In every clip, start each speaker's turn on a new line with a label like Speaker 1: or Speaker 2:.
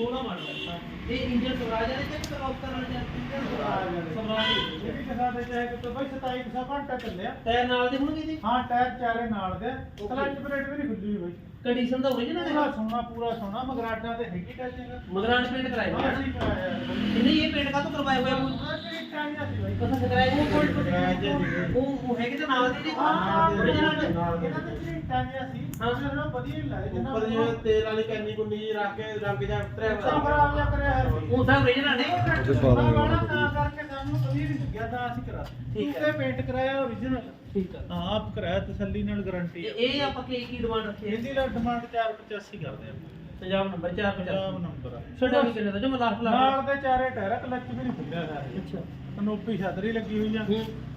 Speaker 1: 16 model ਹੈ ਇਹ engine Swaraj ਵਾਲੇ ਤੇ ਕਰਾਉਟ ਕਰਨ ਵਾਲੇ ਜਾਂ ਸਵਰਾਜ
Speaker 2: ਇਹ ਵੀ ਦਿਖਾ ਦੇ ਚਾਹੇ ਕਿ ਬਈ 27 ਸੌ ਘੰਟਾ ਚੱਲਿਆ।
Speaker 1: ਟਾਇਰ ਨਾਲ ਦੇ ਹੋਣਗੇ ਜੀ?
Speaker 2: ਹਾਂ ਟਾਇਰ ਚਾਰੇ ਨਾਲ ਦੇ। ਕਲਚ ਪਲੇਟ ਵੀ ਨਹੀਂ ਖੁੱਲੀ ਬਈ।
Speaker 1: ਕੰਡੀਸ਼ਨ ਤਾਂ
Speaker 2: ਪੂਰਾ
Speaker 1: ਹੈ
Speaker 2: ਸੋਨਾ ਪੂਰਾ ਸੋਨਾ। ਮਗਰਾਟਾਂ ਤੇ ਹੈਗੀ ਟੱਚਿੰਗ
Speaker 1: ਮਗਰਾਨ ਪੇਂਟ ਕਰਾਇਆ। ਹੋਇਆ। ਨਹੀਂ ਇਹ ਪੇਂਟ ਕਾਹਤੋਂ ਕਰਵਾਇਆ ਹੋਇਆ ਕੋਈ
Speaker 2: ਆਹ ਕਿਹੜੀ ਟਾਈਆਂ ਸੀ ਬਈ
Speaker 1: ਕਸਾ ਕਰਾਇਆ ਉਹ ਹੈਗੇ ਤਾਂ ਨਾਲ ਦੇ ਜੀ
Speaker 3: ਉੱਪਰ ਜਿਵੇਂ ਤੇਲ ਵਾਲੀ ਕੈਨੀ ਕੁੰਨੀ ਰੱਖ ਕੇ ਰੰਗ ਜਾਂ ਉਤਰਿਆ
Speaker 1: ਸਭ ਨੇ ਠੀਕ ਹੈ।
Speaker 2: ਪੇਂਟ ਕਰਾਇਆ
Speaker 1: ਠੀਕ ਹਾਂ
Speaker 2: ਆਪ ਕਰਾਇਆ ਤਸੱਲੀ ਨਾਲ ਗਾਰੰਟੀ
Speaker 1: ਇਹ ਆਪਾਂ ਕੀ ਕੀ ਡਿਮਾਂਡ ਰੱਖੀ ਹੈ?
Speaker 2: ਇਹਦੀ ਡਿਮਾਂਡ 485 ਕਰਦੇ ਆ।
Speaker 1: ਪੰਜਾਬ ਨੰਬਰ 450
Speaker 2: ਪੰਜਾਬ ਨੰਬਰ ਆ।
Speaker 1: ਛੱਡੋ ਨਹੀਂ ਕਿੰਨੇ ਦਾ ਜਮਾ ਲਾਸਟ
Speaker 2: ਨਾਲ ਦੇ ਚਾਰੇ ਟਾਇਰ ਕਲੱਚ ਵੀ ਨਹੀਂ ਖੁੱਲਿਆ ਸਾਰੇ।
Speaker 1: ਅੱਛਾ।
Speaker 2: ਕਨੋਪੀ ਛਤਰੀ ਲੱਗੀ ਹੋਈ ਆ।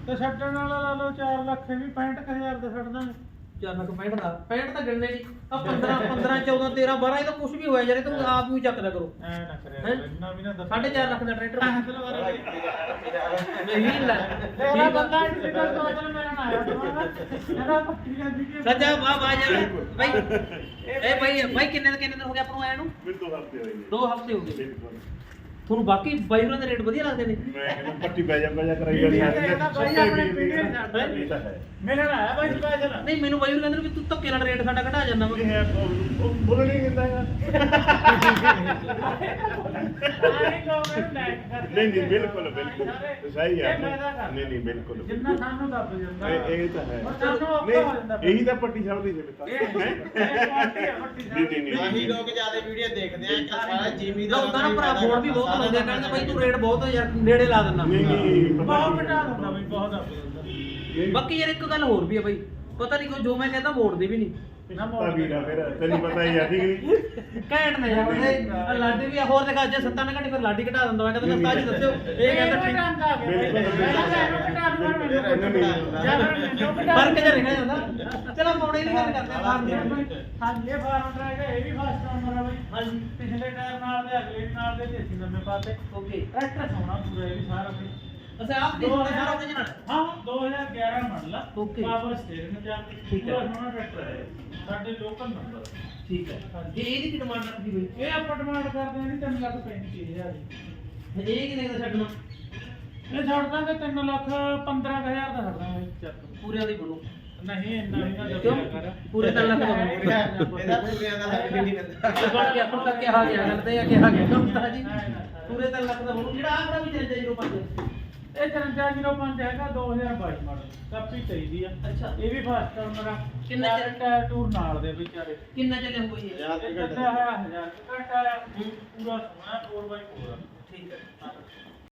Speaker 2: ਤੇ ਛੱਡਣ ਵਾਲਾ ਲਾ ਲਓ 4 ਲੱਖ ਇਹ ਵੀ 65000 ਦਾ ਛੱਡ ਦਾਂਗੇ।
Speaker 1: ਚਾਰ ਲੱਖ 65 ਦਾ 65 ਤਾਂ ਗਿਣਨੇ ਨਹੀਂ ਆ 15 15 14 13 12 ਇਹ ਤਾਂ ਕੁਝ ਵੀ ਹੋਇਆ ਯਾਰ ਇਹ ਤਾਂ ਆਪ ਹੀ ਚੱਕਦਾ ਕਰੋ।
Speaker 2: ਐ ਨਾ ਕਰਿਆ ਇੰਨਾ ਵੀ ਨਾ ਦੱਸ।
Speaker 1: ਸਾਢੇ ਚਾਰ ਲੱਖ ਦਾ ਟਰੈਕਟਰ ਨਹੀਂ ਲੈ।
Speaker 2: ਤੇਰਾ ਬੰਦਾ ਡਿਜੀਟਲ ਤੋਂ ਅਜਲ ਮੇਰਾ ਨਾ ਆਇਆ ਇਹਦਾ ਪੱਟੀ ਜਾਂਦੀ ਕਿ
Speaker 1: ਸੱਜਾ ਵਾਹ ਵਾਹ ਯਾਰ। ਭਾਈ ਇਹ ਭਾਈ ਭਾਈ ਕਿੰਨੇ ਦੇ ਕਿੰਨੇ ਦਿਨ ਹੋ ਗਏ ਆਪਾਂ ਨੂੰ ਆਇਆ ਨੂੰ?
Speaker 4: ਫਿਰ ਦੋ ਹਫ਼ਤੇ ਹੋਏ ਨੇ।
Speaker 1: ਦੋ ਹਫ਼ਤੇ ਹੋ ਗਏ।
Speaker 4: ਬਿਲਕੁਲ।
Speaker 1: ਤੁਹਾਨੂੰ ਬਾਕੀ ਬਾਈ ਦੇ ਰੇਟ ਵਧੀਆ ਲੱਗਦੇ ਨੇ।
Speaker 4: ਮੈਂ ਕਹਿੰਦਾ ਪੱਟੀ ਪੈ ਜਾ ਪੈ ਜਾ ਕਰਾਈ
Speaker 2: ਬਾਈ ਆਪਣੇ
Speaker 4: ਇਹ। ਤਾਂ ਹੈ।
Speaker 2: ਮਿਲਣ ਆਇਆ ਬਾਈ ਸਪੈਸ਼ਲ
Speaker 1: ਨਹੀਂ ਮੈਨੂੰ ਬਾਈ ਹੋਰਾਂ ਕਹਿੰਦੇ ਨੇ ਵੀ ਤੂੰ ਧੱਕੇ ਨਾਲ ਰੇਟ ਸਾਡਾ ਘਟਾ ਜਾਂਦਾ ਵਾ।
Speaker 4: ਇਹ ਹੈ ਉਹ- ਉਹ ਬੋਲ ਨਹੀਂ ਦਿੰਦਾ ਹੈਗਾ। ਨਹੀਂ ਨਹੀਂ ਬਿਲਕੁਲ ਬਿਲਕੁਲ। ਸਹੀ ਹੈ ਨਹੀਂ ਨਹੀਂ ਬਿਲਕੁਲ।
Speaker 2: ਜਿੰਨਾ ਸਾਨੂੰ ਦੱਬ ਜਾਂਦਾ।
Speaker 4: ਇਹ ਇਹ ਤਾਂ ਹੈ।
Speaker 2: ਉਹ ਸਾਨੂੰ ਔਖਾ ਹੋ ਜਾਂਦਾ
Speaker 4: ਨਹੀਂ ਇਹੀ ਤਾਂ ਪੱਟੀ ਸਭ ਦੀ ਸਿਫਤ ਹੈ
Speaker 2: ਇਹ ਇਹ ਪਾਰਟੀ ਆ ਵੱਡੀ
Speaker 4: ਨਹੀਂ ਨਹੀਂ ਨਹੀਂ।
Speaker 3: ਆਹੀ ਲੋਕ ਜ਼ਿਆਦਾ ਵੀਡੀਓ ਦੇਖਦੇ ਆ ਕਿ ਸਾਰਾ ਜੀਮੀ ਦਾ
Speaker 1: ਲੋਕਾਂ ਨੂੰ ਭਰਾ ਫੋਨ ਵੀ ਬਹੁਤ ਆ ਕਹਿੰਦੇ ਬਾਈ ਤੂੰ ਰੇਟ ਬਹੁਤ ਆ ਯਾਰ ਨੇੜੇ ਲਾ ਦਿੰਦਾ।
Speaker 4: ਨਹੀਂ ਨਹੀਂ ਪਤਾ
Speaker 2: ਬਹੁਤ। ਘਟਾ ਦਿੰਦਾ ਬਈ ਬਹੁਤ
Speaker 1: ਬਾਕੀ ਯਾਰ ਇੱਕ ਗੱਲ ਹੋਰ ਵੀ ਆ ਬਾਈ। ਪਤਾ ਨਹੀਂ ਕੋਈ ਜੋ ਮੈਂ ਕਹਿੰਦਾ ਮੋੜਦੇ ਵੀ ਨਹੀਂ
Speaker 2: ਨਾ
Speaker 4: ਤਾਂ ਵੀਰਾ ਫਿਰ ਤੈਨੂੰ ਪਤਾ ਹੀ ਆ ਠੀਕ ਨਹੀਂ
Speaker 1: ਘੈਂਟ ਨੇ ਯਾਰ। ਉਹਦੇ ਲਾਡੀ ਵੀ ਆ, ਹੋਰ ਦਿਖਾ ਜੇ ਸੱਤਾਂ ਨੇ ਘੱਟ ਫਿਰ ਲਾਡੀ ਘਟਾ ਦਿੰਦਾ ਮੈਂ ਕਹਿੰਦਾ ਉਸਤਾਦ ਜੀ ਦੱਸਿਓ। ਇਹ ਕਹਿੰਦਾ ਠੀਕ। ਫ਼ਰਕ ਜਿਹਾ ਰਹਿ ਜਾਂਦਾ ਚਲੋ ਮੋੜੇ ਦੀ ਗੱਲ ਕਰਦੇ ਆ ਬਾਹਰ ਦੀ।
Speaker 2: ਹਾਂਜੀ ਇਹ ਫਾਰਮ ਟਰੈਕ ਹੈ ਇਹ ਵੀ ਫਸਟ ਨੰਬਰ ਆ ਬਈ। ਹਾਂਜੀ। ਪਿਛਲੇ ਟਾਇਰ ਨਾਲ ਦੇ ਅਗਲੇ ਵੀ ਨਾਲ ਦੇ ਤੇ ਅਸੀਂ ਨਵੇਂ ਪਾਤੇ
Speaker 1: ਓਕੇ।
Speaker 2: ਟਰੈਕਟਰ ਸੋਹਣਾ ਪੂਰਾ ਇਹ ਵੀ ਸਾਰਾ ਬਈ
Speaker 1: ਅੱਛਾ ਆਪ ਦੀ ਸਾਰਾ ਉਹਦੇ ਨਾਲ
Speaker 2: ਹਾਂ 2011 ਮਾਡਲ ਆ
Speaker 1: Okay.
Speaker 2: ਪਾਵਰ ਸਟੀਅਰਿੰਗ ਜਾਂ
Speaker 1: ਠੀਕ ਹੈ।
Speaker 2: ਪੂਰਾ ਸੋਹਣਾ ਟਰੈਕਟਰ ਹੈ ਸਾਡੇ ਲੋਕਲ ਨੰਬਰ
Speaker 1: ਠੀਕ ਹੈ। ਤੇ ਇਹਦੀ ਕੀ ਡਿਮਾਂਡ ਰੱਖਦੀ ਬਈ
Speaker 2: ਇਹ ਆਪਾਂ ਡਿਮਾਂਡ ਕਰਦੇ ਹਾਂ ਜੀ 3 ਲੱਖ 35000 ਦੀ।
Speaker 1: ਇਹ ਕਿੰਨੇ ਦਾ ਛੱਡਣਾ?
Speaker 2: ਇਹ ਛੱਡ ਦਾਂਗੇ 3 ਲੱਖ 15000 ਦਾ ਛੱਡ ਦਾਂਗੇ ਚੱਕ।
Speaker 1: ਪੂਰਿਆਂ ਦੀ ਬਣੋ।
Speaker 2: ਨਹੀਂ ਇੰਨਾ ਨਹੀਂ ਨਾ
Speaker 1: ਕਿਉਂ?
Speaker 2: ਕਰ।
Speaker 1: ਪੂਰੇ ਤਿੰਨ ਲੱਖ ਦਾ। ਬਣੋ
Speaker 3: ਇਹਦਾ ਪੂਰਿਆਂ ਦਾ ਲੱਗ ਨਹੀਂ ਪੈਂਦਾ।
Speaker 1: ਬਾਕੀ ਆਪਾਂ ਤੱਕ ਕਿਹਾ ਗਿਆ ਤੇ ਆ ਕਿਹਾ ਗਿਆ। ਕੰਮ ਜੀ ਪੂਰੇ ਤਿੰਨ ਲੱਖ ਦਾ ਬਣੋ ਜਿਹੜਾ ਆਖਰਾ ਵੀ ਚੱਲ ਜਾਈ 05
Speaker 2: ਇਹ 5305 ਹੈਗਾ 2022 ਮਾਡਲ ਕਾਪੀ ਚਾਹੀਦੀ ਆ।
Speaker 1: ਅੱਛਾ।
Speaker 2: ਇਹ ਵੀ ਫਸਟ ਓਨਰ ਆ
Speaker 1: ਕਿੰਨੇ ਚਿਰ-
Speaker 2: ਟਾਇਰ ਟੂਰ ਨਾਲ ਦੇ ਵਿਚਾਰੇ।
Speaker 1: ਕਿੰਨਾ ਚੱਲੇ ਹੋਈ ਹੈ
Speaker 3: ਯਾਰ
Speaker 2: ਇਹ ਕੱਢਿਆ ਹੋਇਆ 1000 ਘੰਟਾ ਆ। ਪੂਰਾ ਸੋਹਣਾ 4x4 ਆ।
Speaker 1: ਠੀਕ ਹੈ।